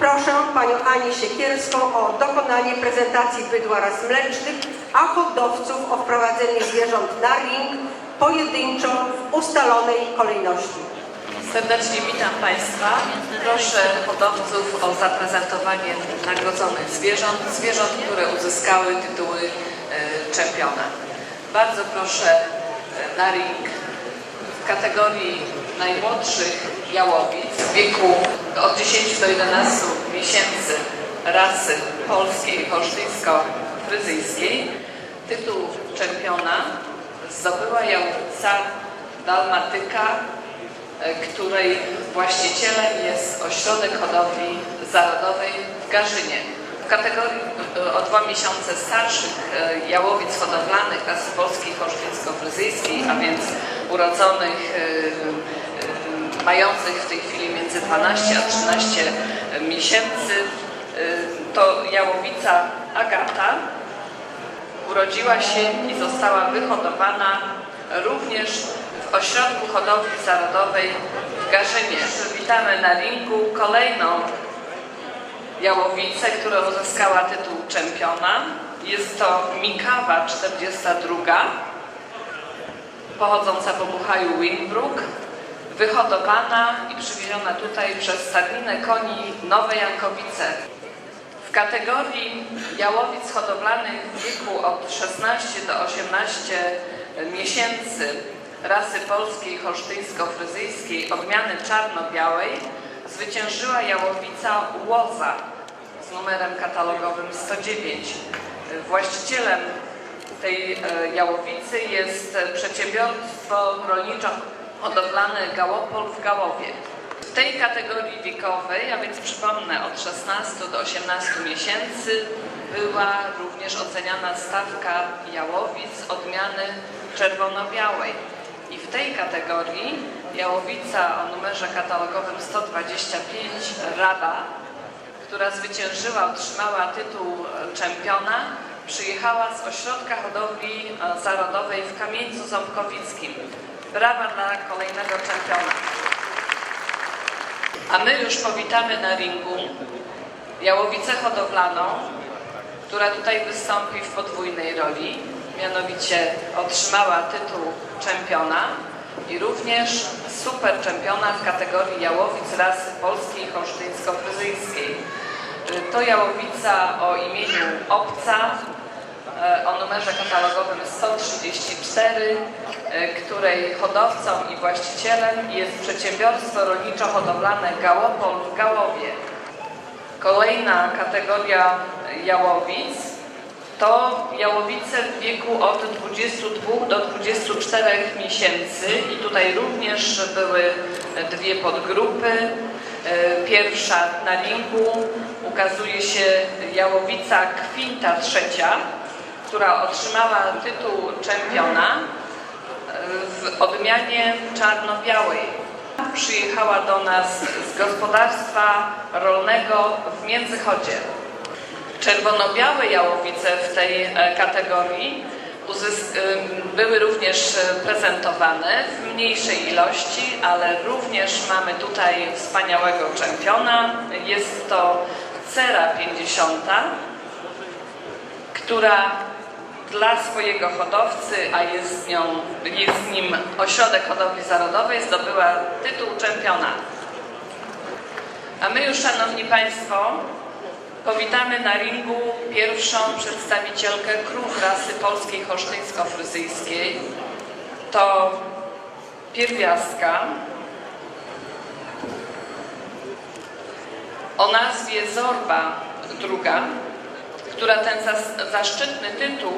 Proszę Panią Anię Siekierską o dokonanie prezentacji bydła ras mlecznych, a hodowców o wprowadzenie zwierząt na ring pojedynczo w ustalonej kolejności. Serdecznie witam Państwa. Proszę hodowców o zaprezentowanie nagrodzonych zwierząt, zwierząt, które uzyskały tytuły e, czempiona. Bardzo proszę e, na ring w kategorii najmłodszych jałowic wieku od 10 do 11 miesięcy rasy polskiej, holsztyńsko-fryzyjskiej. Tytuł czempiona zdobyła jałowica dalmatyka e, której właścicielem jest ośrodek hodowli zarodowej w Garzynie. W kategorii e, o dwa miesiące starszych e, jałowic hodowlanych rasy polskiej holsztyńsko-fryzyjskiej, a więc urodzonych, mających w tej chwili między 12 a 13 miesięcy, e, to jałowica Agata, urodziła się i została wyhodowana również w ośrodku hodowli zarodowej w Garzynie. Witamy na ringu kolejną jałowicę, która uzyskała tytuł czempiona. Jest to Mikawa 42, pochodząca po Buchaju Winbrook, wyhodowana i przywieziona tutaj przez stadninę koni Nowe Jankowice. W kategorii jałowic hodowlanych w wieku od 16 do 18 miesięcy rasy polskiej holsztyńsko-fryzyjskiej odmiany czarno-białej zwyciężyła jałowica Łoza z numerem katalogowym 109. Właścicielem tej e, jałowicy jest przedsiębiorstwo rolniczo-hodowlane Gałopol w Gałowie. W tej kategorii wiekowej, a więc przypomnę od 16 do 18 miesięcy, była również oceniana stawka jałowic odmiany czerwono-białej. I w tej kategorii jałowica o numerze katalogowym 125 Rada, która zwyciężyła, otrzymała tytuł czempiona, przyjechała z ośrodka hodowli zarodowej w Kamieńcu Ząbkowickim. Brawa dla kolejnego czempiona. A my już powitamy na ringu jałowicę hodowlaną, która tutaj wystąpi w podwójnej roli, mianowicie otrzymała tytuł czempiona i również super czempiona w kategorii jałowic rasy polskiej holsztyńsko-fryzyjskiej. Y, To jałowica o imieniu Obca, o numerze katalogowym 134, e, której hodowcą i właścicielem jest przedsiębiorstwo rolniczo-hodowlane Gałopol w Gałowie. Kolejna kategoria jałowic to jałowice w wieku od 22 do 24 miesięcy i tutaj również były dwie podgrupy. E, Pierwsza na ringu ukazuje się jałowica Kwinta trzecia, która otrzymała tytuł czempiona e, w odmianie czarno-białej. Przyjechała do nas z gospodarstwa rolnego w Międzychodzie. Czerwono-białe jałowice w tej e, kategorii ym, były również e, prezentowane w mniejszej ilości, ale również mamy tutaj wspaniałego czempiona. Jest to Cera 50, która dla swojego hodowcy, a jest, z nią, jest z nim ośrodek hodowli zarodowej, zdobyła tytuł czempiona. A my już, Szanowni Państwo, powitamy na ringu pierwszą przedstawicielkę krów rasy polskiej holsztyńsko-fryzyjskiej. To pierwiastka o nazwie Zorba II, która ten zas- zaszczytny tytuł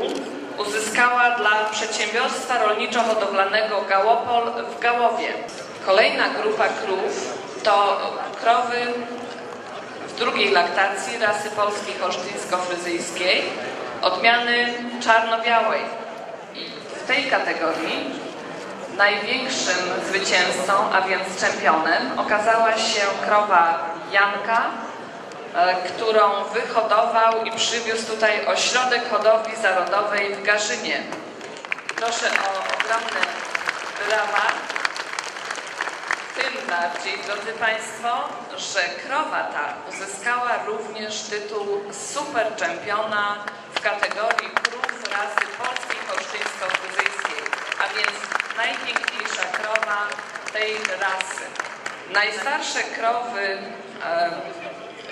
uzyskała dla przedsiębiorstwa rolniczo-hodowlanego Gałopol w Gałowie. Kolejna grupa krów to krowy w drugiej laktacji rasy polskiej holsztyńsko-fryzyjskiej odmiany czarno-białej. I w tej kategorii największym zwycięzcą, a więc czempionem, okazała się krowa Janka, którą wyhodował i przywiózł tutaj ośrodek hodowli zarodowej w Garzynie. Proszę o ogromne brawa Tym bardziej, drodzy Państwo, że krowa ta uzyskała również tytuł superczempiona w kategorii krów rasy polskiej holsztyńsko-fryzyjskiej, a więc najpiękniejsza krowa tej rasy. Najstarsze krowy e,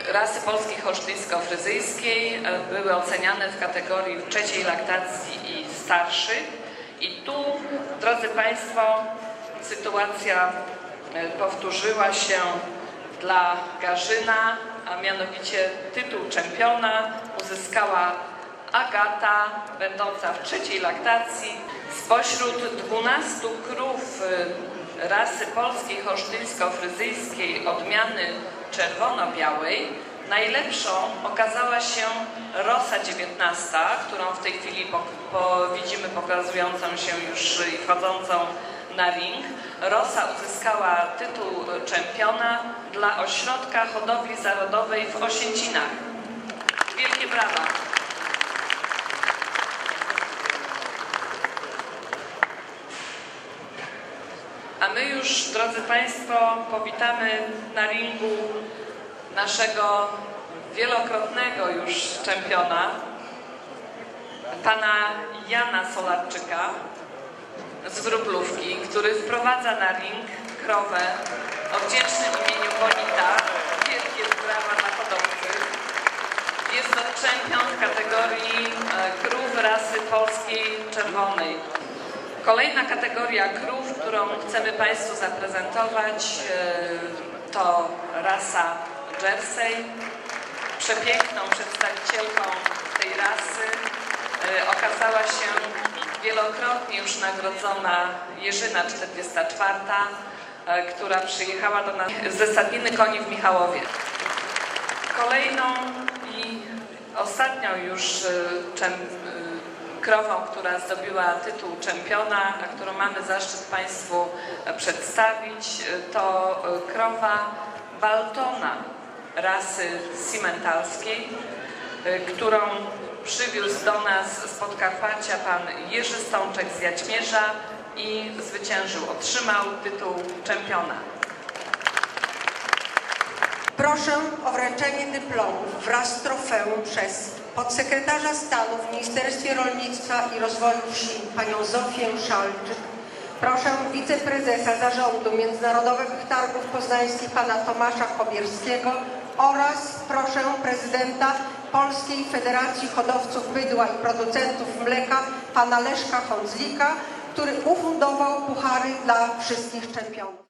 rasy polskiej holsztyńsko-fryzyjskiej e, były oceniane w kategorii trzeciej laktacji i starszych. I tu, drodzy Państwo, sytuacja e, powtórzyła się dla Garzyna, a mianowicie tytuł czempiona uzyskała Agata, będąca w trzeciej laktacji. Spośród 12 krów y, rasy polskiej holsztyńsko-fryzyjskiej odmiany czerwono-białej najlepszą okazała się Rosa 19, którą w tej chwili po, po, widzimy pokazującą się już i wchodzącą na ring. Rosa uzyskała tytuł czempiona dla ośrodka hodowli zarodowej w Osięcinach. Wielkie brawa! Już, drodzy Państwo, powitamy na ringu naszego wielokrotnego już czempiona, pana Jana Solarczyka z Wróblówki, który wprowadza na ring krowę o wdzięcznym imieniu Bonita. Wielkie brawa dla hodowcy. Jest to czempion w kategorii e, krów rasy polskiej czerwonej. Kolejna kategoria krów, którą chcemy Państwu zaprezentować, e, to rasa Jersey. Przepiękną przedstawicielką tej rasy e, okazała się wielokrotnie już nagrodzona Jerzyna 44, e, która przyjechała do nas ze Stadniny Koni w Michałowie. Kolejną i ostatnią już czem, y, krową, która zdobyła tytuł czempiona, a którą mamy zaszczyt Państwu e, przedstawić, y, to y, krowa Baltona rasy simentalskiej, którą przywiózł do nas z Podkarpacia pan Jerzy Stączek z Jaćmierza i zwyciężył, otrzymał tytuł czempiona. Proszę o wręczenie dyplomów wraz z trofeum przez podsekretarza stanu w Ministerstwie Rolnictwa i Rozwoju Wsi panią Zofię Szalczyk. Proszę wiceprezesa Zarządu Międzynarodowych Targów Poznańskich pana Tomasza Kobierskiego oraz proszę prezydenta Polskiej Federacji Hodowców Bydła i Producentów Mleka pana Leszka Hondzlika, który ufundował puchary dla wszystkich czempionów.